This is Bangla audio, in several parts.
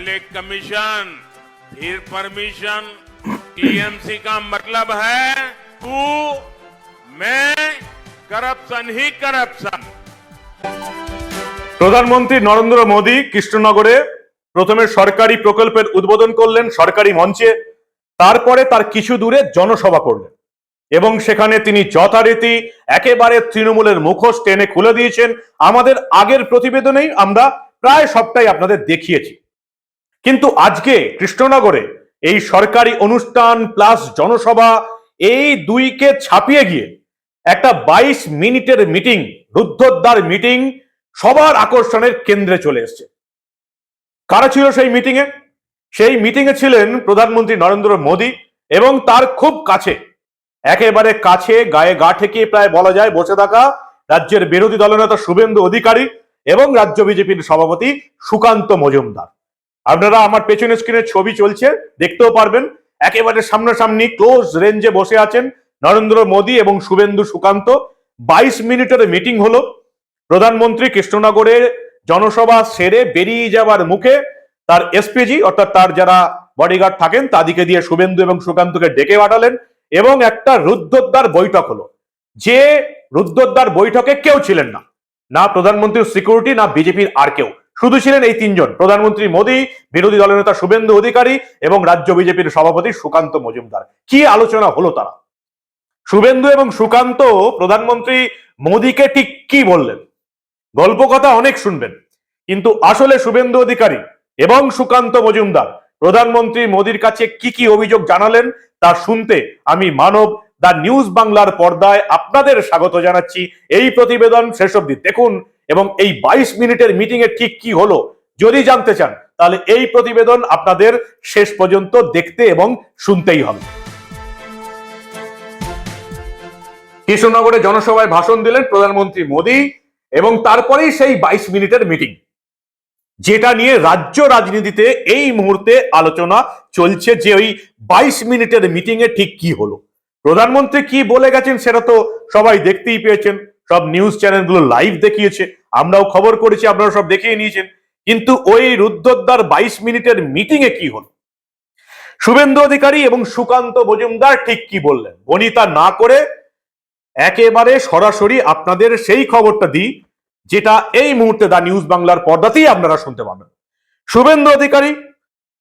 पहले कमीशन फिर परमिशन टीएमसी का मतलब है तू मैं करप्शन ही करप्शन প্রধানমন্ত্রী নরেন্দ্র মোদী কৃষ্ণনগরে প্রথমে সরকারি প্রকল্পের উদ্বোধন করলেন সরকারি মঞ্চে তারপরে তার কিছু দূরে জনসভা করলেন এবং সেখানে তিনি যথারীতি একেবারে তৃণমূলের মুখোশ টেনে খুলে দিয়েছেন আমাদের আগের প্রতিবেদনেই আমরা প্রায় সবটাই আপনাদের দেখিয়েছি কিন্তু আজকে কৃষ্ণনগরে এই সরকারি অনুষ্ঠান প্লাস জনসভা এই দুইকে ছাপিয়ে গিয়ে একটা বাইশ মিনিটের মিটিং রুদ্ধদ্বার মিটিং সবার আকর্ষণের কেন্দ্রে চলে এসছে। কারা ছিল সেই মিটিং এ? সেই মিটিং এ ছিলেন প্রধানমন্ত্রী নরেন্দ্র মোদী এবং তার খুব কাছে, একেবারে কাছে গায়ে গা ঠেকিয়ে প্রায় বলা যায় বসে থাকা রাজ্যের বিরোধী দলনেতা শুভেন্দু অধিকারী এবং রাজ্য বিজেপির সভাপতি সুকান্ত মজুমদার। আপনারা আমার পেছনের স্ক্রিনে ছবি চলছে, দেখতেও পারবেন। একেবারে সামনাসামনি ক্লোজ রেঞ্জে বসে আছেন নরেন্দ্র মোদী এবং শুভেন্দু সুকান্ত। বাইশ মিনিটের মিটিং হলো। প্রধানমন্ত্রী কৃষ্ণনগরে জনসভা সেরে বেরিয়ে যাওয়ার মুখে তার এসপিজি অর্থাৎ তার যারা বডিগার্ড থাকেন, তাদেরকে দিয়ে শুভেন্দু এবং সুকান্তকে ডেকে পাঠালেন এবং একটা রুদ্ধদ্বার বৈঠক হলো। যে রুদ্ধদ্বার বৈঠকে কেউ ছিলেন না। না প্রধানমন্ত্রীর সিকিউরিটি না বিজেপির আর কেউ। শুধু ছিলেন এই তিনজন, প্রধানমন্ত্রী মোদী, বিরোধী দলনেতা শুভেন্দু অধিকারী এবং রাজ্য বিজেপির সভাপতি সুকান্ত মজুমদার। কি আলোচনা হলো তারা? শুভেন্দু এবং সুকান্ত প্রধানমন্ত্রী মোদীকে ঠিক কি বললেন? গল্প কথা অনেক শুনবেন। কিন্তু আসলে শুভেন্দু অধিকারী এবং সুকান্ত মজুমদার প্রধানমন্ত্রী মোদীর কাছে কি কি অভিযোগ জানালেন তা শুনতে আমি মানব দা নিউজ বাংলার পর্দায় আপনাদের স্বাগত জানাচ্ছি। এই প্রতিবেদন শেষ অব্দি দেখুন। এবং এই বাইশ মিনিটের মিটিং এ ঠিক কি হলো, যদি জানতে চান, তাহলে এই প্রতিবেদন আপনাদের শেষ পর্যন্ত দেখতে এবং শুনতেই হবে। কৃষ্ণনগরে জনসভায় ভাষণ দিলেন প্রধানমন্ত্রী মোদী এবং তারপরেই সেই বাইশ মিনিটের মিটিং যেটা নিয়ে রাজ্য রাজনীতিতে এই মুহূর্তে আলোচনা চলছে যে ওই বাইশ মিনিটের মিটিং এ ঠিক কি হলো। প্রধানমন্ত্রী কি বলে গেছেন সেটা তো সবাই দেখতেই পেয়েছেন। সব নিউজ চ্যানেলগুলো লাইভ দেখিয়েছে। আমরাও খবর করেছি আপনারা সব দেখিয়ে নিয়েছেন। কিন্তু ওই রুদ্ধদ্বার বাইশ মিনিটের মিটিং এ কি হলো? শুভেন্দু অধিকারী এবং সুকান্ত মজুমদার ঠিক কি বললেন? বনিতা না করে একেবারে সরাসরি আপনাদের সেই খবরটা দিই, যেটা এই মুহূর্তে দা নিউজ বাংলার পর্দাতেই আপনারা শুনতে পাবেন। শুভেন্দু অধিকারী,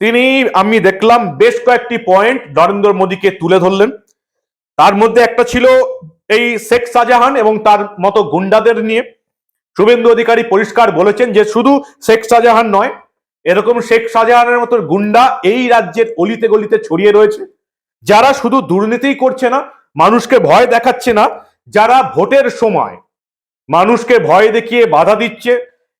তিনি, আমি দেখলাম, বেশ কয়েকটি পয়েন্ট নরেন্দ্র মোদীকে তুলে ধরলেন। তার মধ্যে একটা ছিল এই শেখ শাহজাহান এবং তার মতো গুন্ডাদের নিয়ে। শুভেন্দু অধিকারী পরিষ্কার বলেছেন যে শুধু শেখ শাহজাহান নয়, এরকম শেখ শাহজাহানের মতো গুন্ডা এই রাজ্যের অলিতে গলিতে ছড়িয়ে রয়েছে। যারা শুধু দুর্নীতিই করছে না, মানুষকে ভয় দেখাচ্ছে না, যারা ভোটের সময় মানুষকে ভয় দেখিয়ে বাধা দিচ্ছে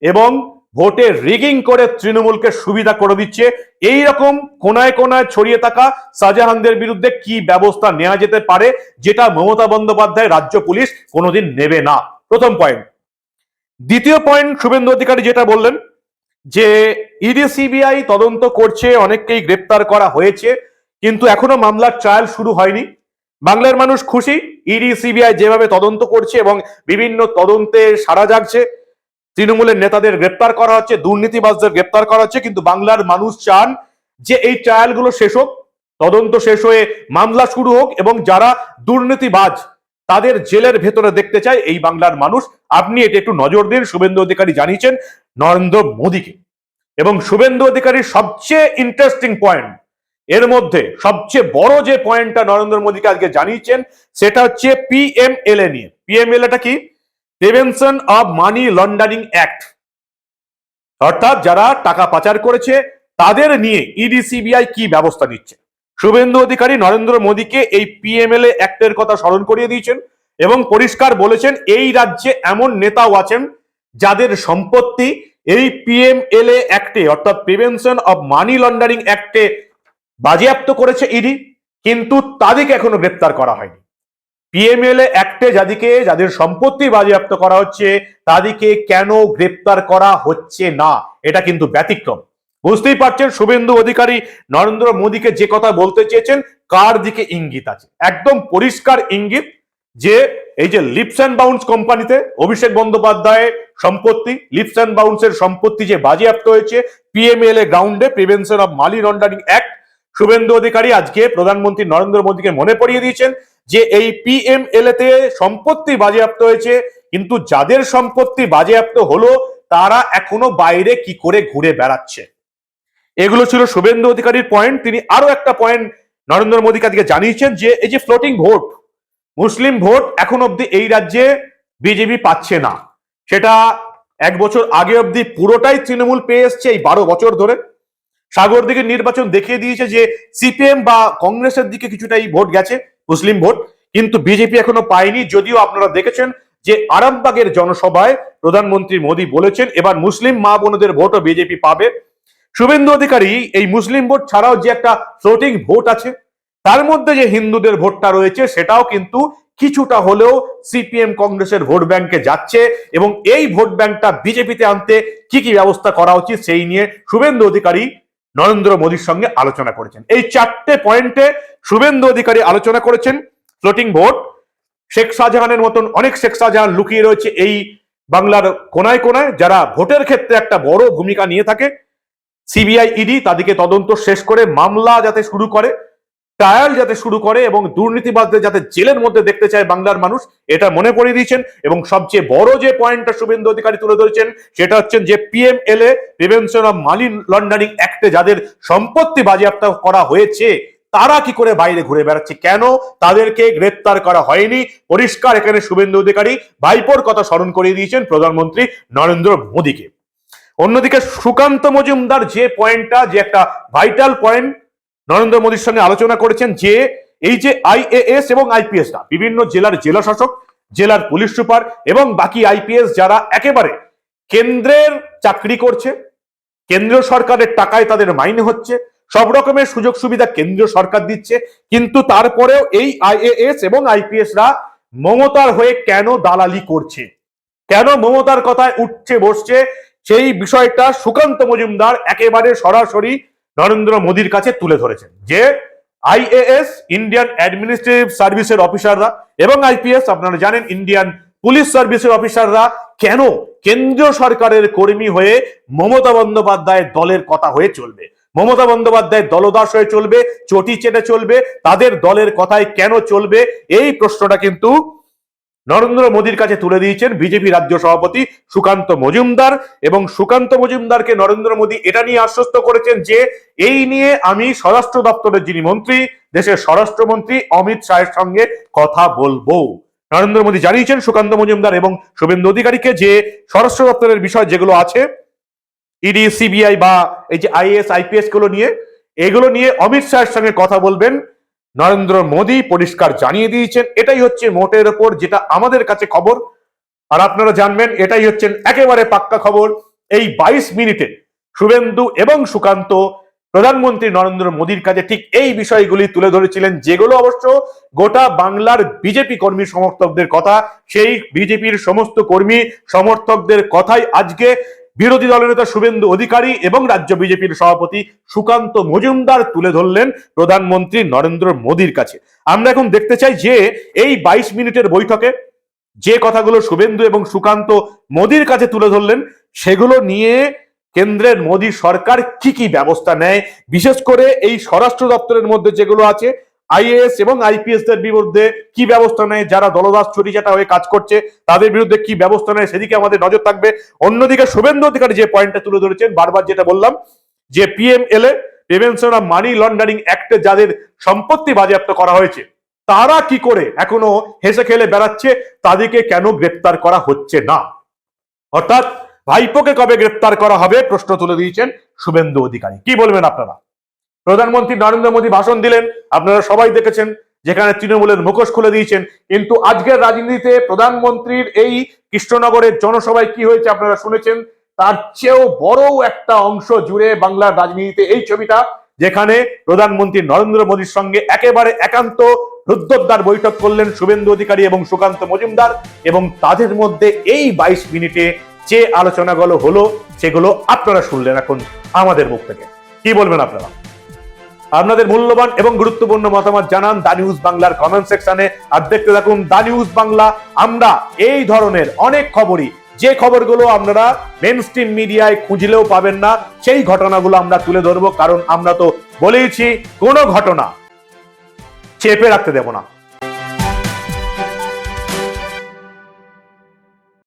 এবং ভোটে রিগিং করে তৃণমূলকে সুবিধা করে দিচ্ছে। এই রকম কোনায় কোনায় ছড়িয়ে থাকা শাহজাহানদের বিরুদ্ধে কি ব্যবস্থা নেওয়া যেতে পারে, যেটা মমতা বন্দ্যোপাধ্যায় রাজ্য পুলিশ কোনোদিন নেবে না। প্রথম পয়েন্ট দ্বিতীয় পয়েন্ট শুভেন্দু অধিকারী যেটা বললেন, যে ইডি সিবিআই তদন্ত করছে, অনেককেই গ্রেপ্তার করা হয়েছে, কিন্তু এখনও মামলার ট্রায়াল শুরু হয়নি। বাংলার মানুষ খুশি, ইডি সিবিআই যেভাবে তদন্ত করছে এবং বিভিন্ন তদন্তে সারা জাগছে। তৃণমূলের নেতাদের গ্রেপ্তার করা হচ্ছে, দুর্নীতিবাজদের গ্রেপ্তার করা হচ্ছে, কিন্তু বাংলার মানুষ চান যে এই ট্রায়ালগুলো শেষ হোক, তদন্ত শেষ হয়ে মামলা শুরু হোক এবং যারা দুর্নীতিবাজ তাদের জেলের ভেতরে দেখতে চায়, এই বাংলার মানুষ। আপনি এটা একটু নজর দিন, শুভেন্দু অধিকারী জানিয়েছেন নরেন্দ্র মোদীকে। এবং শুভেন্দু অধিকারীর সবচেয়ে ইন্টারেস্টিং পয়েন্ট এর মধ্যে সবচেয়ে বড় যে পয়েন্টটা নরেন্দ্র মোদীকে আজকে জানিয়েছেন, সেটা হচ্ছে পিএমএলএ নিয়ে। পিএমএলএটা কি? Prevention of money laundering act অর্থাৎ যারা টাকা পাচার করেছে, তাদের নিয়ে ইডি সিবিআই কি ব্যবস্থা নিচ্ছে? শুভেন্দু অধিকারী নরেন্দ্র মোদীকে এই পিএমএলএ অ্যাক্টের কথা স্মরণ করিয়ে দিয়েছেন এবং পরিষ্কার বলেছেন, এই রাজ্যে এমন নেতাও আছেন যাদের সম্পত্তি এই পিএমএলএ অ্যাক্টে অর্থাৎ প্রিভেনশন অব মানি লন্ডারিং অ্যাক্টে বাজেয়াপ্ত করেছে ইডি কিন্তু তাদেরকে এখনও গ্রেপ্তার করা হয়নি। পিএমএলএ অ্যাক্টে যাদেরকে যাদের সম্পত্তি বাজেয়াপ্ত করা হচ্ছে তাদেরকে কেন গ্রেপ্তার করা হচ্ছে না? এটা কিন্তু ব্যতিক্রম। বুঝতেই পারছেন, শুভেন্দু অধিকারী নরেন্দ্র মোদীকে যে কথা বলতে চেয়েছেন, কার দিকে ইঙ্গিত আছে? একদম পরিষ্কার ইঙ্গিত যে, এই যে লিপস অ্যান্ড বাউন্স কোম্পানিতে অভিষেক বন্দ্যোপাধ্যায়ের সম্পত্তি লিপস অ্যান্ড বাউন্সের সম্পত্তি যে বাজেয়াপ্ত হয়েছে পিএমএল এ গ্রাউন্ডে prevention of money laundering act Suvendu Adhikari আজকে প্রধানমন্ত্রী নরেন্দ্র মোদীকে মনে পড়িয়ে দিয়েছেন যে এই পিএমএল তে সম্পত্তি বাজেয়াপ্ত হয়েছে, কিন্তু যাদের সম্পত্তি বাজেয়াপ্ত হলো, তারা এখনও বাইরে কি করে ঘুরে বেড়াচ্ছে? এগুলো ছিল শুভেন্দু অধিকারীর পয়েন্ট তিনি আরও একটা পয়েন্ট নরেন্দ্র মোদীকে আজকে জানিয়েছেন যে, এই যে ফ্লোটিং ভোট মুসলিম ভোট এখন অব্দি এই রাজ্যে বিজেপি পাচ্ছে না। সেটা এক বছর আগে অব্দি পুরোটাই তৃণমূল পেয়ে এসছে এই বারো বছর ধরে। সাগর দিকে নির্বাচন দেখিয়ে দিয়েছে যে সিপিএম বা কংগ্রেসের দিকে কিছুটা এই ভোট গেছে। মুসলিম ভোট, কিন্তু বিজেপি এখনও পায়নি, যদিও আপনারা দেখেছেন যে আরামবাগের জনসভায় প্রধানমন্ত্রী মোদী বলেছেন, এবার মুসলিম মা বোনদের ভোটও বিজেপি পাবে। শুভেন্দু অধিকারী, এই মুসলিম ভোট ছাড়াও যে একটা ফ্লোটিং ভোট আছে, তার মধ্যে যে হিন্দুদের ভোটটা রয়েছে, সেটাও কিন্তু কিছুটা হলেও সিপিএম কংগ্রেসের ভোট ব্যাংকে যাচ্ছে, এবং এই ভোট ব্যাংকটা বিজেপিতে আনতে কি কি ব্যবস্থা করা উচিত সেই নিয়ে শুভেন্দু অধিকারী নরেন্দ্র মোদীর সঙ্গে আলোচনা করেছেন। এই চারটে পয়েন্টে শুভেন্দু অধিকারী আলোচনা করেছেন ফ্লোটিং ভোট শেখ শাহজাহানের মতন অনেক শেখ শাহজাহান লুকিয়ে রয়েছে এই বাংলার কোনায় কোনায়, যারা ভোটের ক্ষেত্রে একটা বড় ভূমিকা নিয়ে থাকে। সিবিআই, ইডি তাদেরকে তদন্ত শেষ করে মামলা যাতে শুরু করে ট্রায়াল যাতে শুরু করে এবং দুর্নীতিবাদদের যাতে জেলের মধ্যে দেখতে চায় বাংলার মানুষ, এটা মনে পড়িয়ে দিয়েছেন। এবং সবচেয়ে বড় যে পয়েন্টটা শুভেন্দু অধিকারী তুলে ধরেছেন, সেটা হচ্ছেন যে PMLA prevention of money laundering অ্যাক্টে যাদের সম্পত্তি বাজেয়াপ্ত করা হয়েছে, তারা কি করে বাইরে ঘুরে বেড়াচ্ছে? কেন? তাদেরকে গ্রেপ্তার করা হয়নি। পরিষ্কার এখানে শুভেন্দু অধিকারী ভাইপোর কথা স্মরণ করিয়ে দিয়েছেন প্রধানমন্ত্রী নরেন্দ্র মোদীকে। অন্যদিকে সুকান্ত মজুমদার যে পয়েন্টটা যে একটা ভাইটাল পয়েন্ট নরেন্দ্র মোদীর সঙ্গে আলোচনা করেছেন যে, এই যে আইএএস এবং আইপিএস না, বিভিন্ন জেলার জেলা শাসক জেলার পুলিশ সুপার এবং বাকি আইপিএস যারা একেবারে কেন্দ্রের চাকরি করছে, কেন্দ্রীয় সরকারের টাকায় তাদের মাইনে হচ্ছে, সব রকমের সুযোগ সুবিধা কেন্দ্রীয় সরকার দিচ্ছে, কিন্তু তারপরেও এই আইএএস এবং আইপিএসরা মমতার হয়ে কেন দালালি করছে? কেন মমতার কথায় উঠছে, বসছে? সেই বিষয়টা সুকান্ত মজুমদার একেবারে সরাসরি নরেন্দ্র মোদীর কাছে তুলে ধরেছেন যে আইএএস ইন্ডিয়ান অ্যাডমিনিস্ট্রেটিভ সার্ভিসের অফিসাররা এবং আইপিএস আপনারা জানেন ইন্ডিয়ান পুলিশ সার্ভিসের অফিসাররা কেন কেন্দ্রীয় সরকারের কর্মী হয়ে মমতা বন্দ্যোপাধ্যায়ের দলের কথা হয়ে চলবে? মমতা বন্দ্যোপাধ্যায় দলদাস হয়ে চলবে, চটি চেটে চলবে, তাদের দলের কথায় কেন চলবে? এই প্রশ্নটা কিন্তু নরেন্দ্র মোদীর কাছে তুলে দিয়েছেন বিজেপি রাজ্য সভাপতি সুকান্ত মজুমদার এবং সুকান্ত মজুমদারকে নরেন্দ্র মোদী এটা নিয়ে আশ্বস্ত করেছেন যে এই নিয়ে আমি স্বরাষ্ট্র দপ্তরের যিনি মন্ত্রী, দেশের স্বরাষ্ট্রমন্ত্রী অমিত শাহের সঙ্গে কথা বলব। নরেন্দ্র মোদী জানিয়েছেন সুকান্ত মজুমদার এবং শুভেন্দু অধিকারীকে যে স্বরাষ্ট্র দপ্তরের বিষয় যেগুলো আছে, ইডি, সিবিআই বা এই যে আইএস আইপিএসগুলো নিয়ে, এগুলো নিয়ে অমিত শাহের সঙ্গে কথা বলবেন। নরেন্দ্র মোদী পরিষ্কার জানিয়ে দিয়েছেন, এটাই হচ্ছে মোটের ওপর যেটা আমাদের কাছে খবর। আর আপনারা জানবেন, এটাই হচ্ছেন একেবারে পাক্কা খবর। এই বাইশ মিনিটে শুভেন্দু এবং সুকান্ত প্রধানমন্ত্রী নরেন্দ্র মোদীর কাছে ঠিক এই বিষয়গুলি তুলে ধরেছিলেন, যেগুলো অবশ্য গোটা বাংলার বিজেপি কর্মী সমর্থকদের কথা। সেই বিজেপির সমস্ত কর্মী সমর্থকদের কথাই আজকে বিরোধী দলনেতা শুভেন্দু অধিকারী এবং রাজ্য বিজেপির সভাপতি সুকান্ত মজুমদার তুলে ধরলেন প্রধানমন্ত্রী নরেন্দ্র মোদীর কাছে। আমরা এখন দেখতে চাই যে এই বাইশ মিনিটের বৈঠকে যে কথাগুলো শুভেন্দু এবং সুকান্ত মোদীর কাছে তুলে ধরলেন, সেগুলো নিয়ে কেন্দ্রের মোদী সরকার কি কি ব্যবস্থা নেয়, বিশেষ করে এই স্বরাষ্ট্র দপ্তরের মধ্যে যেগুলো আছে আইএএস এবং আইপিএস দের বিরুদ্ধে কি ব্যবস্থা নেয়, যারা দলদাস চুরিচাটা হয়ে কাজ করছে, তাদের বিরুদ্ধে কি ব্যবস্থা নেয়, সেদিকে আমাদের নজর থাকবে। অন্যদিকে শুভেন্দু অধিকারী যে পয়েন্টটা তুলে ধরেছেন, বারবার যেটা বললাম, যে PMLA prevention of money laundering অ্যাক্টে যাদের সম্পত্তি বাজেয়াপ্ত করা হয়েছে, তারা কি করে এখনও হেসে খেলে বেড়াচ্ছে, তাদেরকে কেন গ্রেপ্তার করা হচ্ছে না? অর্থাৎ ভাইপোকে কবে গ্রেপ্তার করা হবে, প্রশ্ন তুলে দিয়েছেন শুভেন্দু অধিকারী। কি বলবেন আপনারা? প্রধানমন্ত্রী নরেন্দ্র মোদী ভাষণ দিলেন। আপনারা সবাই দেখেছেন যেখানে তৃণমূলের মুখোশ খুলে দিয়েছেন। কিন্তু আজকের রাজনীতিতে প্রধানমন্ত্রীর এই কৃষ্ণনগরের জনসভায় কি হয়েছে আপনারা শুনেছেন? তার চেয়েও বড় একটা অংশ জুড়ে বাংলার রাজনীতিতে এই ছবিটা, যেখানে প্রধানমন্ত্রী নরেন্দ্র মোদীর সঙ্গে একেবারে একান্ত রুদ্ধদ্বার বৈঠক করলেন শুভেন্দু অধিকারী এবং সুকান্ত মজুমদার এবং তাদের মধ্যে এই বাইশ মিনিটে যে আলোচনাগুলো হলো, সেগুলো আপনারা শুনলেন এখন আমাদের মুখ থেকে। কি বলবেন আপনারা? আপনাদের মূল্যবান এবং গুরুত্বপূর্ণ মতামত জানান দা নিউজ বাংলার কমেন্ট সেকশনে আর দেখতে থাকুন দা নিউজ বাংলা। আমরা এই ধরনের অনেক খবরই, যে খবরগুলো আপনারা মেন স্ট্রিম মিডিয়ায় খুঁজলেও পাবেন না, সেই ঘটনাগুলো আমরা তুলে ধরবো। কারণ আমরা তো বলেইছি, কোনো ঘটনা চেপে রাখতে দেব না।